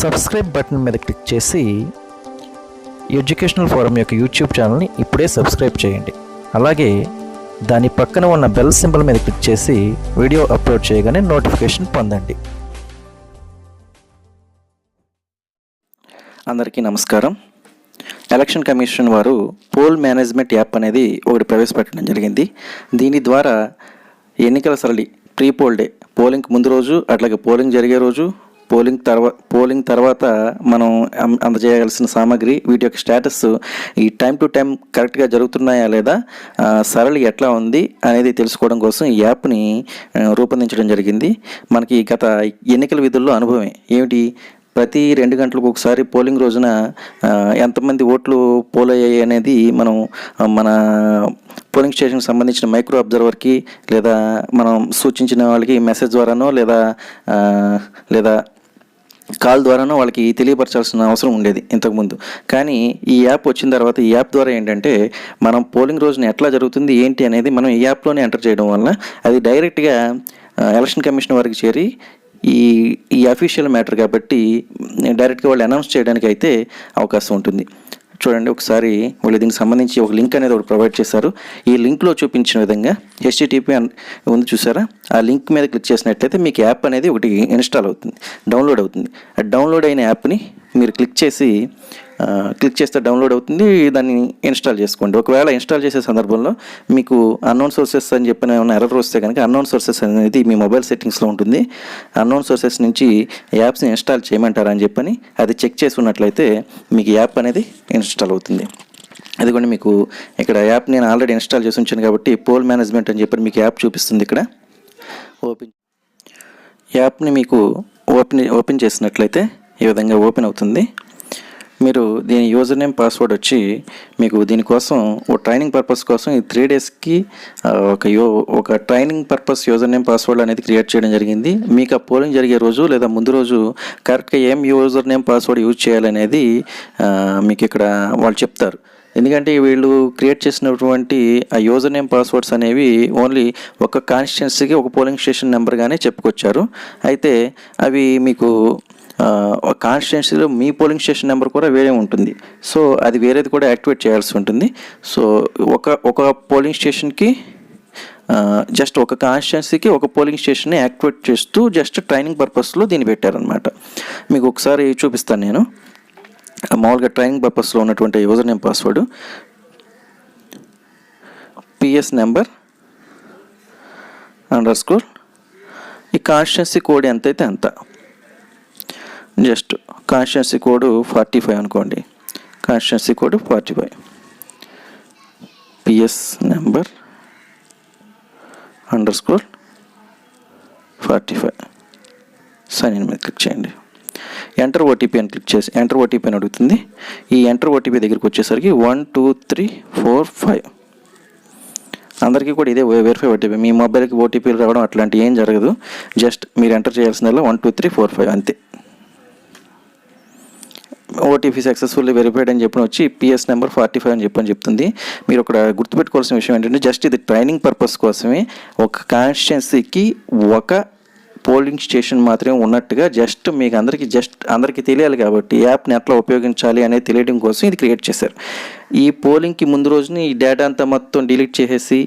Subscribe button మీద click చేసి educational forum యొక్క యూట్యూబ్ ఛానల్ని ఇప్పుడే సబ్స్క్రైబ్ చేయండి. అలాగే దాని పక్కన ఉన్న బెల్ సింబల్ మీద క్లిక్ చేసి వీడియో అప్లోడ్ చేయగానే నోటిఫికేషన్ పొందండి. అందరికీ నమస్కారం. ఎలక్షన్ కమిషన్ వారు పోల్ మేనేజ్మెంట్ యాప్ అనేది ఒకటి ప్రవేశపెట్టడం జరిగింది. దీని ద్వారా ఎన్నికల సరళి ప్రీ పోల్ డే పోలింగ్ ముందు రోజు అట్లాగే పోలింగ్ జరిగే రోజు పోలింగ్ తర్వాత పోలింగ్ తర్వాత మనం అం- అందజేయాల్సిన సామాగ్రి వీటి యొక్క స్టేటస్ ఈ టైం టు టైం కరెక్ట్గా జరుగుతున్నాయా లేదా సరళి ఎట్లా ఉంది అనేది తెలుసుకోవడం కోసం ఈ యాప్ని రూపొందించడం జరిగింది. మనకి గత ఎన్నికల విధుల్లో అనుభవమే. ఏమిటి? ప్రతి రెండు గంటలకు ఒకసారి పోలింగ్ రోజున ఎంతమంది ఓట్లు పోల్ అయ్యాయి అనేది మనం మన పోలింగ్ స్టేషన్కి సంబంధించిన మైక్రో అబ్జర్వర్కి లేదా మనం సూచించిన వాళ్ళకి మెసేజ్ ద్వారానో లేదా లేదా కాల్ ద్వారానో వాళ్ళకి తెలియపరచాల్సిన అవసరం ఉండేది ఇంతకుముందు. కానీ ఈ యాప్ వచ్చిన తర్వాత ఈ యాప్ ద్వారా ఏంటంటే మనం పోలింగ్ రోజున ఎట్లా జరుగుతుంది ఏంటి అనేది మనం ఈ యాప్లోనే ఎంటర్ చేయడం వల్ల అది డైరెక్ట్గా ఎలక్షన్ కమిషన్ వారికి చేరి ఈ ఈ అఫీషియల్ మ్యాటర్ కాబట్టి డైరెక్ట్గా వాళ్ళు అనౌన్స్ చేయడానికి అయితే అవకాశం ఉంటుంది. చూడండి ఒకసారి వీళ్ళు దీనికి సంబంధించి ఒక లింక్ అనేది ఒకటి ప్రొవైడ్ చేశారు. ఈ లింక్లో చూపించిన విధంగా హెచ్టిటిపి ఉంది చూసారా? ఆ లింక్ మీద క్లిక్ చేసినట్లయితే మీకు యాప్ అనేది ఒకటి ఇన్స్టాల్ అవుతుంది డౌన్లోడ్ అవుతుంది. ఆ డౌన్లోడ్ అయిన యాప్ని మీరు క్లిక్ చేసి క్లిక్ చేస్తే డౌన్లోడ్ అవుతుంది దాన్ని ఇన్స్టాల్ చేసుకోండి. ఒకవేళ ఇన్స్టాల్ చేసే సందర్భంలో మీకు అన్నోన్ సోర్సెస్ అని చెప్పిన ఏమైనా ఎర్రర్ వస్తే కనుక అన్నోన్ సోర్సెస్ అనేది మీ మొబైల్ సెట్టింగ్స్లో ఉంటుంది. అన్నోన్ సోర్సెస్ నుంచి యాప్స్ని ఇన్స్టాల్ చేయమంటారా అని చెప్పని అది చెక్ చేసి ఉన్నట్లయితే మీకు యాప్ అనేది ఇన్స్టాల్ అవుతుంది. అదిగోండి మీకు ఇక్కడ యాప్ నేను ఆల్రెడీ ఇన్స్టాల్ చేసి ఉంచాను కాబట్టి పోల్ మేనేజ్మెంట్ అని చెప్పి మీకు యాప్ చూపిస్తుంది ఇక్కడ. ఓపెన్ యాప్ని మీకు ఓపెన్ ఓపెన్ చేసినట్లయితే ఈ విధంగా ఓపెన్ అవుతుంది. మీరు దీని యూజర్ నేమ్ పాస్వర్డ్ వచ్చి మీకు దీనికోసం ఓ ట్రైనింగ్ పర్పస్ కోసం ఈ త్రీ డేస్కి ఒక యో ఒక training purpose user name password అనేది క్రియేట్ చేయడం జరిగింది. మీకు ఆ పోలింగ్ జరిగే రోజు లేదా ముందు రోజు కరెక్ట్గా ఏం యూజర్ నేమ్ పాస్వర్డ్ యూజ్ చేయాలనేది మీకు ఇక్కడ వాళ్ళు చెప్తారు. ఎందుకంటే వీళ్ళు క్రియేట్ చేసినటువంటి ఆ యూజర్ నేమ్ పాస్వర్డ్స్ అనేవి ఓన్లీ ఒక కాన్స్టిట్యున్సీకి ఒక పోలింగ్ స్టేషన్ నెంబర్గానే చెప్పుకొచ్చారు. అయితే అవి మీకు కాన్స్టిట్యున్సీలో మీ పోలింగ్ స్టేషన్ నెంబర్ కూడా వేరే ఉంటుంది. సో అది వేరేది కూడా యాక్టివేట్ చేయాల్సి ఉంటుంది. సో ఒక ఒక పోలింగ్ స్టేషన్కి జస్ట్ ఒక కాన్స్టిట్యున్సీకి ఒక పోలింగ్ స్టేషన్ని యాక్టివేట్ చేస్తూ జస్ట్ ట్రైనింగ్ పర్పస్లో దీన్ని పెట్టారనమాట మీకు ఒకసారి చూపిస్తాను నేను. మామూలుగా ట్రైనింగ్ పర్పస్లో ఉన్నటువంటి user name password. PS number underscore. ఈ కాన్స్టిట్యున్సీ కోడ్ ఎంత అయితే అంత. Just constituency code forty five అనుకోండి. Constituency code forty five. PS number underscore forty five. Sign in మీద క్లిక్ చేయండి. ఎంటర్ ఓటీపీ అని క్లిక్ చేసి ఎంటర్ ఓటీపీ అని అడుగుతుంది. ఈ ఎంటర్ ఓటీపీ దగ్గరికి వచ్చేసరికి one two three four five అందరికీ కూడా ఇదే వెరిఫై ఓటీపీ మీ మొబైల్కి ఓటీపీలు రావడం అట్లాంటివి ఏం జరగదు. జస్ట్ మీరు ఎంటర్ చేయాల్సిందల్లా one two three four five అంతే. ఓటీపీ సక్సెస్ఫుల్లీ వెరిఫైడ్ అని చెప్పిన వచ్చి పిఎస్ నెంబర్ ఫార్టీ ఫైవ్ అని చెప్పని చెప్తుంది. మీరు ఇక్కడ గుర్తుపెట్టుకోవాల్సిన విషయం ఏంటంటే జస్ట్ ఇది ట్రైనింగ్ పర్పస్ కోసమే ఒక కాన్స్టిట్యున్సీకి ఒక పోలింగ్ స్టేషన్ మాత్రమే ఉన్నట్టుగా జస్ట్ మీకు అందరికీ జస్ట్ అందరికీ తెలియాలి కాబట్టి ఈ యాప్ని ఎట్లా ఉపయోగించాలి అనేది తెలియడం కోసం ఇది క్రియేట్ చేశారు. ఈ పోలింగ్కి ముందు రోజుని ఈ డేటా అంతా మొత్తం డిలీట్ చేసేసి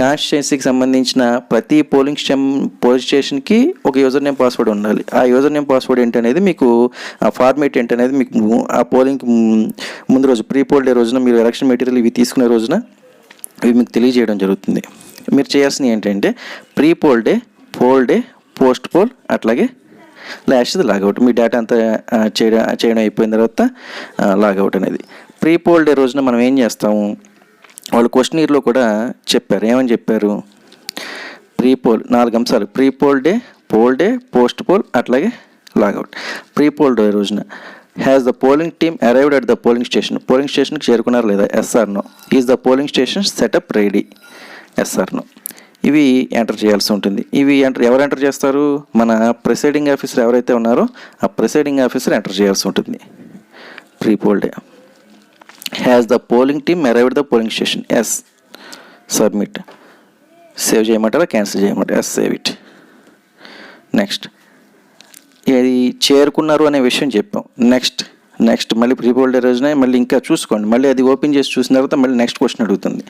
కాన్స్టిట్యున్సీకి సంబంధించిన ప్రతి పోలింగ్ స్టెమ్ పోలింగ్ స్టేషన్కి ఒక యూజర్ నేమ్ పాస్వర్డ్ ఉండాలి. ఆ యూజర్ నేమ్ పాస్వర్డ్ ఏంటనేది మీకు ఆ ఫార్మేట్ ఏంటనేది మీకు ఆ పోలింగ్ ముందు రోజు ప్రీ పోల్ డే రోజున మీరు ఎలక్షన్ మెటీరియల్ ఇవి తీసుకునే రోజున ఇవి మీకు తెలియజేయడం జరుగుతుంది. మీరు చేయాల్సింది ఏంటంటే pre poll day poll day post poll అట్లాగే లాస్ట్ది లాగౌట్. మీ డేటా అంతా చేయడం చేయడం అయిపోయిన తర్వాత లాగౌట్ అనేది. ప్రీ పోల్ డే రోజున మనం ఏం చేస్తాము? వాళ్ళు క్వశ్చనీర్లో కూడా చెప్పారు. ఏమని చెప్పారు? ప్రీ పోల్ నాలుగు అంశాలు. Pre poll day poll day post poll అట్లాగే లాగౌట్ ప్రీ పోల్ డే రోజున has the polling team arrived at the polling station polling స్టేషన్కి చేరుకున్నారు లేదా? Yes or no is the polling station setup ready yes or no ఇవి enter చేయాల్సి ఉంటుంది. ఇవి enter ఎవరు ఎంటర్ చేస్తారు? మన ప్రిసైడింగ్ ఆఫీసర్ ఎవరైతే ఉన్నారో ఆ ప్రిసైడింగ్ ఆఫీసర్ ఎంటర్ చేయాల్సి ఉంటుంది. Pre poll day has the polling team arrived the polling station yes submit save చేయమంటారా? క్యాన్సిల్ చేయమంటారా? ఎస్ సేవ్ ఇట్ నెక్స్ట్ ఇది చేరుకున్నారు అనే విషయం చెప్పాం. నెక్స్ట్ నెక్స్ట్ మళ్ళీ ప్రీ రోజున మళ్ళీ ఇంకా చూసుకోండి. మళ్ళీ అది ఓపెన్ చేసి చూసిన తర్వాత మళ్ళీ నెక్స్ట్ క్వశ్చన్ అడుగుతుంది.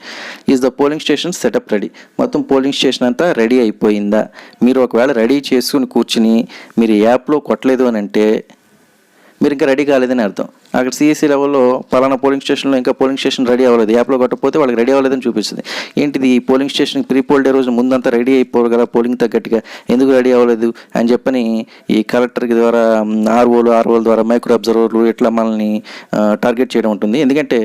Is the polling station setup ready మొత్తం పోలింగ్ స్టేషన్ అంతా రెడీ అయిపోయిందా? మీరు ఒకవేళ రెడీ చేసుకుని కూర్చుని మీరు యాప్లో కొట్టలేదు అని అంటే మీరు ఇంకా రెడీ కాలేదని అర్థం. అక్కడ సిఎస్సి లెవెల్లో పలానా పోలింగ్ స్టేషన్లో ఇంకా పోలింగ్ స్టేషన్ రెడీ అవ్వలేదు. యాప్లో కొట్టకపోతే వాళ్ళకి రెడీ అవ్వలేదని చూపిస్తుంది. ఏంటిది? ఈ polling station pre poll day రోజు ముందంతా రెడీ అయిపోరు కదా పోలింగ్ తగ్గట్టుగా. ఎందుకు రెడీ అవ్వలేదు? అని చెప్పని ఈ కలెక్టర్ ద్వారా ఆర్ఓలు ఆర్ఓల ద్వారా మైక్రో అబ్జర్వర్లు ఇట్లా మనల్ని టార్గెట్ చేయడం ఉంటుంది. ఎందుకంటే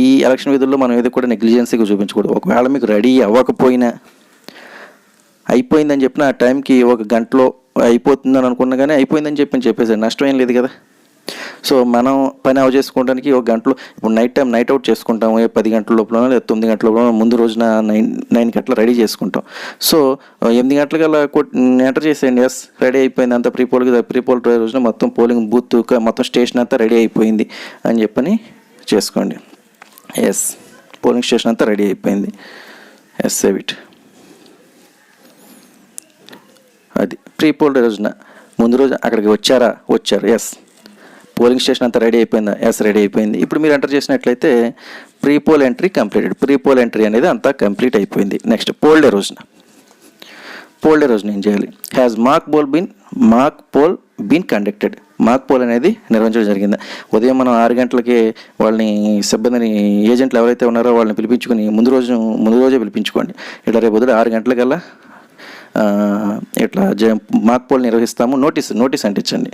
ఈ ఎలక్షన్ విధుల్లో మనం ఏదో కూడా నెగ్లిజెన్సీగా చూపించకూడదు. ఒకవేళ మీకు రెడీ అవ్వకపోయినా అయిపోయిందని చెప్పిన ఆ టైంకి ఒక గంటలో అయిపోతుందని అనుకున్నా కానీ అయిపోయిందని చెప్పి చెప్పేసారు నష్టం ఏం లేదు కదా. సో మనం పని అవ చేసుకోవడానికి ఒక గంటలో ఇప్పుడు నైట్ టైం నైట్ అవుట్ చేసుకుంటాము పది గంటల లోపల లేదా తొమ్మిది గంటల లోపల ముందు రోజున నైన్ నైన్ గంటల రెడీ చేసుకుంటాం. సో ఎనిమిది గంటలకల్లా ఎంటర్ చేసేయండి. ఎస్ రెడీ అయిపోయింది అంత ప్రీ పోల్ ప్రీ పోల్ రోజున మొత్తం పోలింగ్ బూత్ మొత్తం స్టేషన్ అంతా రెడీ అయిపోయింది అని చెప్పని చేసుకోండి. ఎస్ పోలింగ్ స్టేషన్ అంతా రెడీ అయిపోయింది. ఎస్ సేవ్ ఇట్ అది ప్రీ పోల్ రోజున ముందు రోజు అక్కడికి వచ్చారా? వచ్చారు. ఎస్ పోలింగ్ స్టేషన్ అంతా రెడీ అయిపోయిందా? ఎస్ రెడీ అయిపోయింది. ఇప్పుడు మీరు ఎంటర్ చేసినట్లయితే pre poll entry completed. Pre poll entry అనేది అంతా కంప్లీట్ అయిపోయింది. నెక్స్ట్ పోల్ డే రోజున. పోల్ డే రోజున ఏం చేయాలి? Has mock poll been mock poll been conducted mock poll అనేది నిర్వహించడం జరిగింది. ఉదయం మనం ఆరు గంటలకి వాళ్ళని సిబ్బందిని ఏజెంట్లు ఎవరైతే ఉన్నారో వాళ్ళని పిలిపించుకొని ముందు రోజు ముందు రోజే పిలిపించుకోండి. ఇట్లా రేపు ఉదయం ఆరు గంటలకల్లా ఇట్లా జ మాక్ పోల్ నిర్వహిస్తాము. నోటీస్ నోటీస్ అంటించండి.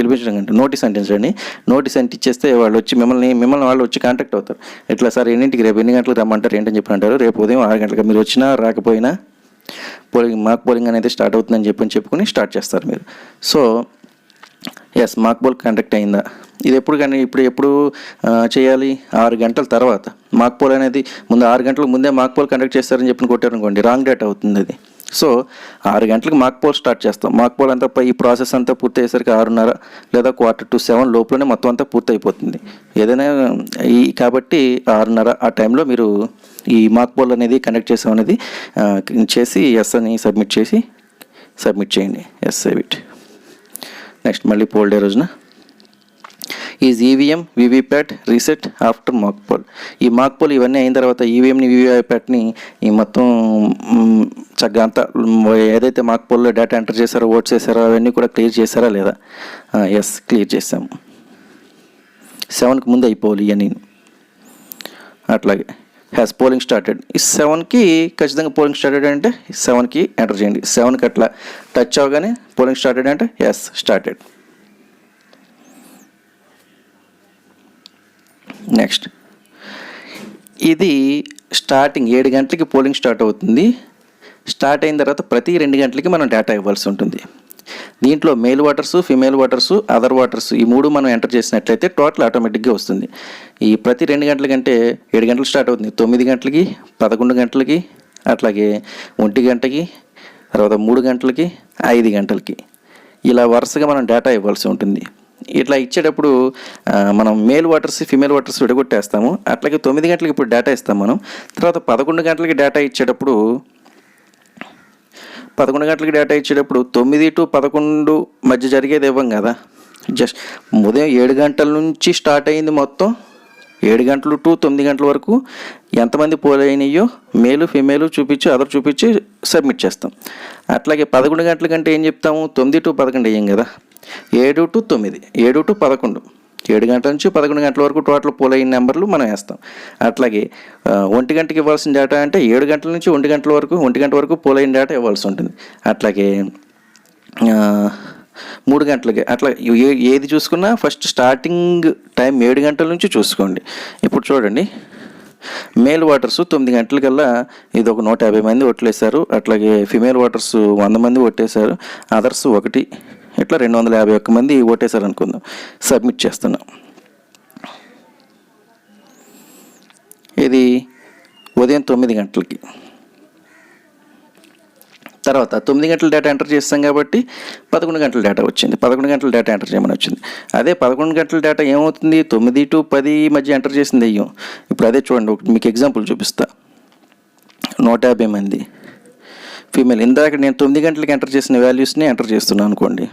పిలిపించడం కంటే నోటీస్ అంటించండి నోటీస్ అంటిచ్చేస్తే వాళ్ళు వచ్చి మిమ్మల్ని మిమ్మల్ని వాళ్ళు వచ్చి కాంటాక్ట్ అవుతారు. ఎట్లా సార్ ఎన్నింటికి రేపు ఎన్ని గంటలకు రమ్మంటారు ఏంటని చెప్పి అంటారు. రేపు ఉదయం ఆరు గంటలకు మీరు వచ్చినా రాకపోయినా పోలింగ్ మాక్ పోలింగ్ అనేది స్టార్ట్ అవుతుందని చెప్పని చెప్పుకొని స్టార్ట్ చేస్తారు మీరు. So yes mock poll conduct అయిందా? ఇది ఎప్పుడు కానీ ఇప్పుడు ఎప్పుడు చేయాలి? ఆరు గంటల తర్వాత. మాక్ పోల్ అనేది ముందు ఆరు గంటలకు ముందే మాక్ పోల్ కండక్ట్ చేస్తారని చెప్పి కొట్టారనుకోండి రాంగ్ డేట్ అవుతుంది అది. సో ఆరు గంటలకు మాక్ పోల్ స్టార్ట్ చేస్తాం. మాక్ పోల్ అంతా ఈ ప్రాసెస్ అంతా పూర్తి అయ్యేసరికి ఆరున్నర లేదా క్వార్టర్ టు సెవెన్ లోపలనే మొత్తం అంతా పూర్తి అయిపోతుంది ఏదైనా ఈ కాబట్టి ఆరున్నర ఆ టైంలో మీరు ఈ మాక్ పోల్ అనేది కనెక్ట్ చేసాం అనేది చేసి ఎస్ అని సబ్మిట్ చేసి సబ్మిట్ చేయండి ఎస్ సేవ్ ఇట్ నెక్స్ట్ మళ్ళీ పోల్ డే రోజున. Is EVM VVPAT reset after mock poll ఈ మాక్ పోల్ ఇవన్నీ అయిన తర్వాత ఈవీఎంని వివిప్యాట్ని ఈ మొత్తం చక్కగా అంతా ఏదైతే మాక్ పోల్లో డేటా ఎంటర్ చేశారో ఓట్ చేశారో అవన్నీ కూడా క్లియర్ చేశారా లేదా? ఎస్ క్లియర్ చేసాము సెవెన్కి ముందు అయిపోవాలి ఇవన్నీ అట్లాగే హ్యాస్ పోలింగ్ స్టార్టెడ్ ఈ సెవెన్కి ఖచ్చితంగా పోలింగ్ స్టార్టెడ్ అంటే సెవెన్కి ఎంటర్ చేయండి. సెవెన్కి అట్లా టచ్ అవగానే పోలింగ్ స్టార్టెడ్ అంటే ఎస్ స్టార్టెడ్ నెక్స్ట్ ఇది స్టార్టింగ్ ఏడు గంటలకి పోలింగ్ స్టార్ట్ అవుతుంది. స్టార్ట్ అయిన తర్వాత ప్రతి రెండు గంటలకి మనం డేటా ఇవ్వాల్సి ఉంటుంది. దీంట్లో male voters female voters other voters ఈ మూడు మనం ఎంటర్ చేసినట్లయితే టోటల్ ఆటోమేటిక్గా వస్తుంది. ఈ ప్రతి రెండు గంటల కంటే ఏడు గంటలు స్టార్ట్ అవుతుంది. తొమ్మిది గంటలకి పదకొండు గంటలకి అట్లాగే ఒంటి గంటకి తర్వాత మూడు గంటలకి ఐదు గంటలకి. ఇలా వరుసగా మనం డేటా ఇవ్వాల్సి ఉంటుంది. ఇట్లా ఇచ్చేటప్పుడు మనం మేల్ వాటర్స్ ఫిమేల్ వాటర్స్ విడగొట్టేస్తాము. అట్లాగే తొమ్మిది గంటలకి ఇప్పుడు డేటా ఇస్తాం మనం. తర్వాత పదకొండు గంటలకి డేటా ఇచ్చేటప్పుడు పదకొండు గంటలకి డేటా ఇచ్చేటప్పుడు తొమ్మిది టు పదకొండు మధ్య జరిగేది ఇవ్వం కదా. జస్ట్ ఉదయం ఏడు గంటల నుంచి స్టార్ట్ అయింది మొత్తం. ఏడు గంటలు టు తొమ్మిది గంటల వరకు ఎంతమంది పోలైనయో అయినాయో మేలు ఫిమేలు చూపించి అదర్ చూపించి సబ్మిట్ చేస్తాం. అట్లాగే పదకొండు గంటల కంటే ఏం చెప్తాము? తొమ్మిది టు పదకొండు అయ్యాం కదా. ఏడు టు తొమ్మిది ఏడు టు పదకొండు. ఏడు గంటల నుంచి పదకొండు గంటల వరకు టోటల్ పోల్ అయిన నెంబర్లు మనం వేస్తాం. అట్లాగే ఒంటి గంటకి ఇవ్వాల్సిన డేటా అంటే ఏడు గంటల నుంచి ఒంటి గంటల వరకు ఒంటి గంట వరకు పోల్ అయిన డేటా ఇవ్వాల్సి ఉంటుంది. అట్లాగే మూడు గంటలకి అట్లా ఏది చూసుకున్నా ఫస్ట్ స్టార్టింగ్ టైం ఏడు గంటల నుంచి చూసుకోండి. ఇప్పుడు చూడండి. మేల్ వాటర్స్ తొమ్మిది గంటలకల్లా ఇది ఒక నూట యాభై మంది ఓట్లేశారు అట్లాగే ఫిమేల్ వాటర్స్ వంద మంది ఓటేశారు అదర్స్ ఒకటి ఇట్లా రెండు వందల యాభై ఒక్క మంది ఓటేశారు అనుకుందాం సబ్మిట్ చేస్తున్నాం. ఇది ఉదయం తొమ్మిది గంటలకి. తర్వాత తొమ్మిది గంటల డేటా ఎంటర్ చేస్తాం కాబట్టి పదకొండు గంటల డేటా వచ్చింది. పదకొండు గంటల డేటా ఎంటర్ చేయమని వచ్చింది. అదే పదకొండు గంటల డేటా ఏమవుతుంది? తొమ్మిది టు పది మధ్య ఎంటర్ చేసింది అయ్యం. ఇప్పుడు అదే చూడండి ఒకటి మీకు ఎగ్జాంపుల్ చూపిస్తా. నూట యాభై మంది. ఫీమేల్ ఇందాక నేను తొమ్మిది గంటలకి ఎంటర్ చేసిన వాల్యూస్ని ఎంటర్ చేస్తున్నాను అనుకోండి.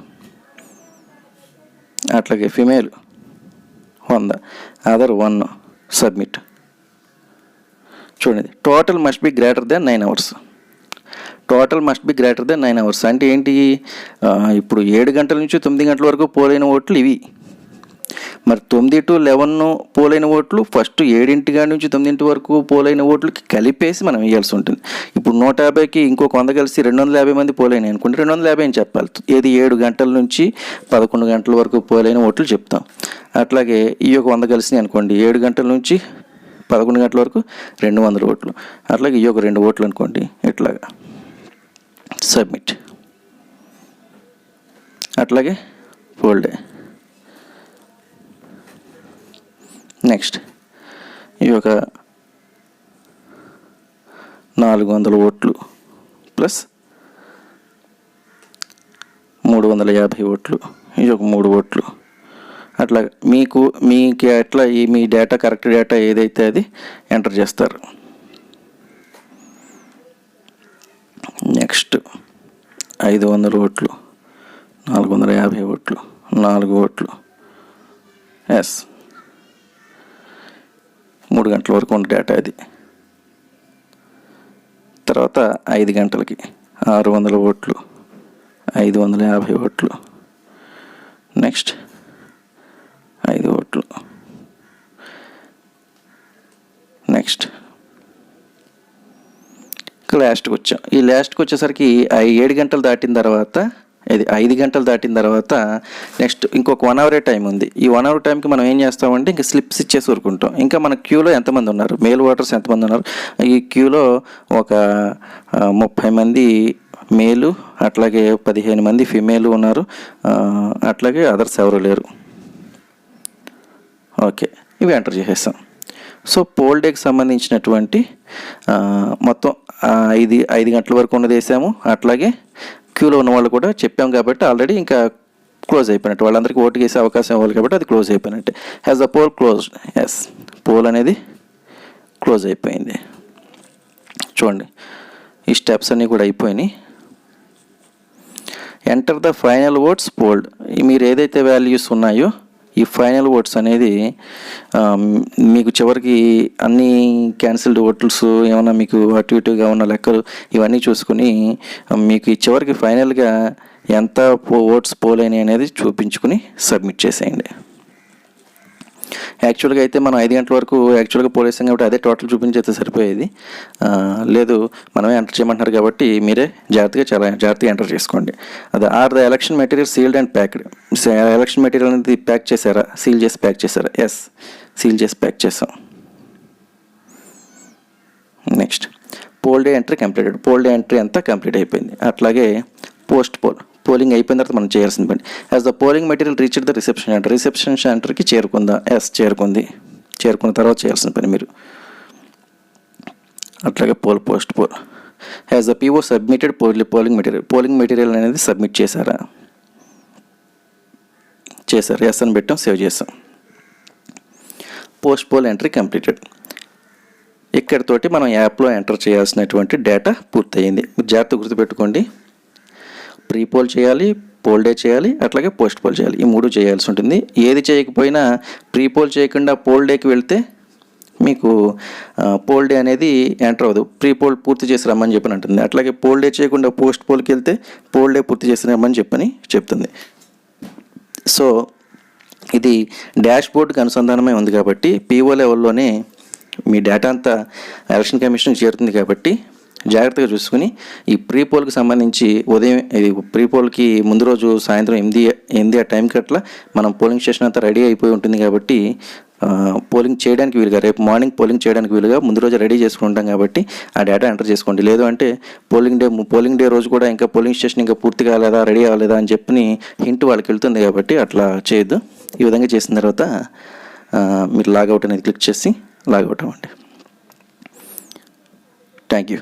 అట్లాగే ఫిమేల్. వంద. Other one submit. చూడండి total must be greater than nine hours. Total must be greater than nine hours. అంటే ఏంటి? ఇప్పుడు ఏడు గంటల నుంచి తొమ్మిది గంటల వరకు పోలైన ఓట్లు ఇవి. మరి తొమ్మిది టు లెవెన్ పోలైన ఓట్లు ఫస్ట్ ఏడింటి కాడి నుంచి తొమ్మిదింటి వరకు పోలైన ఓట్లకి కలిపేసి మనం వేయాల్సి ఉంటుంది. ఇప్పుడు నూట యాభైకి ఇంకొక వంద కలిసి రెండు వందల యాభై మంది పోలైన అనుకుంటే రెండు వందల యాభై అని చెప్పాలి. ఏది ఏడు గంటల నుంచి పదకొండు గంటల వరకు పోలైన ఓట్లు చెప్తాం. అట్లాగే ఈ యొక్క వంద కలిసి అనుకోండి ఏడు గంటల నుంచి పదకొండు గంటల వరకు రెండు వందల ఓట్లు. అట్లాగే ఈ యొక్క రెండు ఓట్లు అనుకోండి ఇట్లాగా సబ్మిట్. అట్లాగే ఫోల్డే. నెక్స్ట్ ఈ యొక్క నాలుగు వందల ఓట్లు ప్లస్ మూడు వందల యాభై ఓట్లు. ఈ యొక్క మూడు ఓట్లు. అట్లా మీకు మీకు ఎట్లా ఈ మీ డేటా కరెక్ట్ డేటా ఏదైతే అది ఎంటర్ చేస్తారు. నెక్స్ట్ ఐదు వందల ఓట్లు. నాలుగు వందల యాభై ఓట్లు. నాలుగు ఓట్లు. ఎస్ మూడు గంటల వరకు ఉన్న డేటా ఇది తర్వాత ఐదు గంటలకి ఆరు వందల ఓట్లు ఐదు వందల యాభై ఓట్లు. నెక్స్ట్ ఐదు ఓట్లు. నెక్స్ట్ లాస్ట్కి వచ్చాం. ఈ లాస్ట్కి వచ్చేసరికి ఏడు గంటలు దాటిన తర్వాత ఇది ఐదు గంటలు దాటిన తర్వాత నెక్స్ట్ ఇంకొక వన్ అవరే టైం ఉంది. ఈ వన్ అవర్ టైంకి మనం ఏం చేస్తామంటే ఇంకా స్లిప్స్ ఇచ్చేసి ఊరుకుంటాం. ఇంకా మన క్యూలో ఎంతమంది ఉన్నారు? మేల్ ఓటర్స్ ఎంతమంది ఉన్నారు? ఈ క్యూలో ఒక ముప్పై మంది మేలు అట్లాగే పదిహేను మంది ఫిమేలు ఉన్నారు. అట్లాగే అదర్స్ ఎవరు లేరు. ఓకే. ఇవి ఎంటర్ చేసేస్తాం. సో పోల్ డేకి సంబంధించినటువంటి మొత్తం ఐదు ఐదు గంటల వరకు ఉన్నది వేసాము. అట్లాగే క్యూలో ఉన్న వాళ్ళు కూడా చెప్పాం కాబట్టి ఆల్రెడీ ఇంకా క్లోజ్ అయిపోయినట్టు. వాళ్ళందరికీ ఓటు వేసే అవకాశం ఇవ్వాలి కాబట్టి అది క్లోజ్ అయిపోయినట్టు. Has the poll close yes poll అనేది క్లోజ్ అయిపోయింది. చూడండి. ఈ స్టెప్స్ అన్నీ కూడా అయిపోయినాయి. Enter the final votes polled మీరు ఏదైతే వాల్యూస్ ఉన్నాయో ఈ ఫైనల్ ఓట్స్ అనేది మీకు చివరికి అన్ని క్యాన్సిల్డ్ ఓట్స్ ఏమైనా మీకు అటు ఇటుగా ఉన్న లెక్కలు ఇవన్నీ చూసుకుని మీకు ఈ చివరికి ఫైనల్గా ఎంత ఓట్స్ పోలేని అనేది చూపించుకుని సబ్మిట్ చేసేయండి. యాక్చువల్గా అయితే మనం ఐదు గంటల వరకు యాక్చువల్గా పోలీసాం కాబట్టి అదే టోటల్ చూపించేస్తే సరిపోయేది. లేదు మనమే ఎంటర్ చేయమంటున్నారు కాబట్టి మీరే జాగ్రత్తగా చాలా జాగ్రత్తగా ఎంటర్ చేసుకోండి. అదే are the election material sealed and packed. Election material అనేది ప్యాక్ చేశారా? సీల్ చేసి ప్యాక్ చేశారా? ఎస్ సీల్ చేసి ప్యాక్ చేసాం next poll day entry completed poll day entry అంతా కంప్లీట్ అయిపోయింది. అట్లాగే పోస్ట్ పోల్. పోలింగ్ అయిపోయిన తర్వాత మనం చేయాల్సిన పని. Has the polling material reach the reception centre reception సెంటర్కి చేరుకుందా? ఎస్ చేరుకుంది. చేరుకున్న తర్వాత చేయాల్సిన పని మీరు. అట్లాగే poll post poll has the PO submitted పోలి పోలింగ్ మెటీరియల్ పోలింగ్ మెటీరియల్ అనేది సబ్మిట్ చేశారా? చేశారు. ఎస్ అని పెట్టాం సేవ్ చేస్తాం పోస్ట్ పోల్ ఎంట్రీ కంప్లీటెడ్ ఇక్కడితోటి మనం యాప్లో ఎంటర్ చేయాల్సినటువంటి డేటా పూర్తయింది. జాగ్రత్త గుర్తుపెట్టుకోండి. ప్రీ పోల్ చేయాలి పోల్ డే చేయాలి అట్లాగే పోస్ట్ పోల్ చేయాలి. ఈ మూడు చేయాల్సి ఉంటుంది. ఏది చేయకపోయినా ప్రీ పోల్ చేయకుండా పోల్ డేకి వెళ్తే మీకు పోల్ డే అనేది ఎంటర్ అవ్వదు. ప్రీ పోల్ పూర్తి చేసి రమ్మని చెప్పని అంటుంది. అట్లాగే పోల్ డే చేయకుండా పోస్ట్ పోల్కి వెళ్తే పోల్ డే పూర్తి చేసి రమ్మని చెప్పని చెప్తుంది. సో ఇది డాష్ బోర్డుకి అనుసంధానమే ఉంది కాబట్టి పీఓ లెవెల్లోనే మీ డేటా అంతా ఎలక్షన్ కమిషన్కి చేరుతుంది కాబట్టి జాగ్రత్తగా చూసుకుని ఈ ప్రీ పోల్కి సంబంధించి ఉదయం ఇది ప్రీ పోల్కి ముందు రోజు సాయంత్రం ఎనిమిది ఎనిమిది ఆ టైంకి అట్లా మనం పోలింగ్ స్టేషన్ అంతా రెడీ అయిపోయి ఉంటుంది కాబట్టి పోలింగ్ చేయడానికి వీలుగా రేపు మార్నింగ్ పోలింగ్ చేయడానికి వీలుగా ముందు రోజు రెడీ చేసుకుంటాం కాబట్టి ఆ డేటా ఎంటర్ చేసుకోండి. లేదు అంటే పోలింగ్ డే పోలింగ్ డే రోజు కూడా ఇంకా పోలింగ్ స్టేషన్ ఇంకా పూర్తి కాలేదా రెడీ అవ్వలేదా అని చెప్పి హింట్ వాళ్ళకి వెళ్తుంది కాబట్టి అట్లా చేయొద్దు. ఈ విధంగా చేసిన తర్వాత మీరు లాగౌట్ అనేది క్లిక్ చేసి లాగౌట్ అవ్వండి. Thank you.